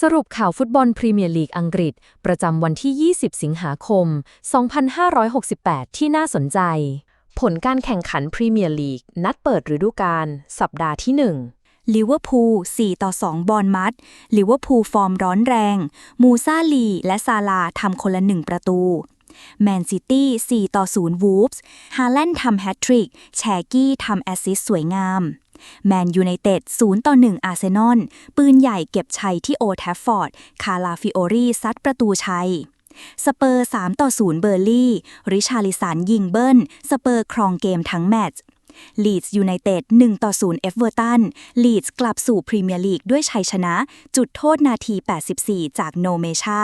สรุปข่าวฟุตบอลพรีเมียร์ลีกอังกฤษ ประจำวันที่ 20 สิงหาคม 2568 ที่น่าสนใจ ผลการแข่งขันพรีเมียร์ลีก นัดเปิดฤดูกาลสัปดาห์ที่ 1ลิเวอร์พูล4ต่อ 2 บอลมัดลิเวอร์พูลฟอร์มร้อนแรง มูซาลี และซาลาทำคนละ1ประตู แมนซิตี้4ต่อ 0 วูฟส์ฮาแลนด์ทำแฮตทริก แชกี้ทำแอสซิสต์สวยงาม แมนยูไนเต็ด0ต่อ1อาร์เซนอลปืนใหญ่เก็บชัยที่โอแทฟฟอร์ด คาลาฟิโอรีซัดประตูชัย สเปอร์ 3 ต่อ 0 เบอร์ลี่ ริชาลิสันยิงเบิ้ล สเปอร์ครองเกมทั้งแมตช์ลีดส์ยูไนเต็ด1ต่อ0เอฟเวอร์ตัน ลีดส์กลับสู่พรีเมียร์ลีกด้วยชัยชนะ จุดโทษนาที 84 จากโนเมชา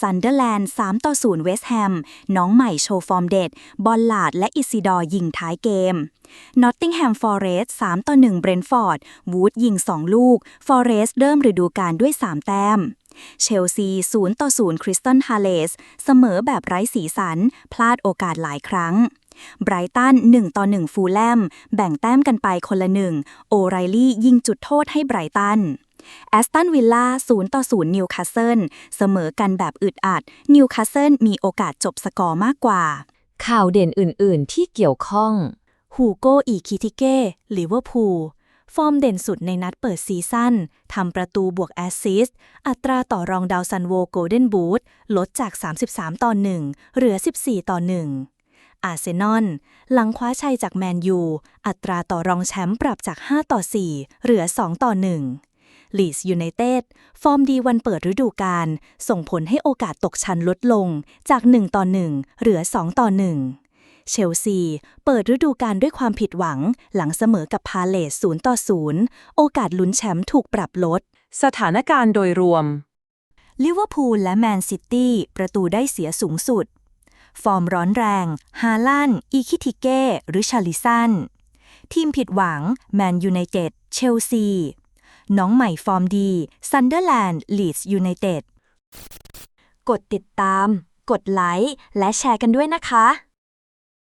ซันเดอร์แลนด์3ต่อ0เวสต์แฮม น้องใหม่โชว์ฟอร์มเด็ด บอลลาดและอิซิดอร์ยิงท้ายเกมนอตติงแฮมฟอร์เรสต์3ต่อ1เบรนฟอร์ด วูดยิง 2 ลูก ฟอร์เรสต์เริ่มฤดูกาลด้วย 3 แต้มเชลซี0ต่อ0คริสตันฮาเลส เสมอแบบไร้สีสัน พลาดโอกาสหลายครั้งไบรตัน1ต่อ1ฟูลแลม แบ่งแต้มกันไปคนละหนึ่ง โอไรลี่ยิงจุดโทษให้ไบรตัน แอสตันวิลล่า0ต่อ0นิวคาสเซิลเสมอกันแบบอึดอัดนิวคาสเซิลมีโอกาสจบสกอร์มากกว่า ข่าวเด่นอื่น ๆ ที่เกี่ยวข้องฮูโกอีคิติเก้ลิเวอร์พูลฟอร์มเด่นสุดในนัดเปิดซีซั่นทำประตูบวกแอสซิสต์อัตราต่อรองดาวซันโวโกลเด้นบูทลดจาก 33 ต่อ 1 เหลือ 14 ต่อ 1 อาร์เซนอลหลังคว้าชัยจากแมนยู อัตราต่อรองแชมป์ปรับจาก 5 ต่อ 4 เหลือ 2 ต่อ 1 ลีสยูไนเต็ดฟอร์มดีวันเปิดฤดูกาลส่งผลให้โอกาสตกชั้นลดลงจาก 1 ต่อ 1 เหลือ 2 ต่อ 1 เชลซี เปิดฤดูกาลด้วยความผิดหวัง หลังเสมอกับพาเลส0ต่อ 0 โอกาสลุ้นแชมป์ถูกปรับลด สถานการณ์โดยรวมลิเวอร์พูลและแมนซิตี้ประตูได้เสียสูงสุด ฟอร์มร้อนแรง ฮาลันอีคิทิเก้ หรือชาลิสันทีมผิดหวัง แมนยูไนเต็ด เชลซี น้องใหม่ฟอร์มดีซันเดอร์แลนด์ลีดส์ยูไนเต็ดกดติดตาม กดไลค์ และแชร์กันด้วยนะคะ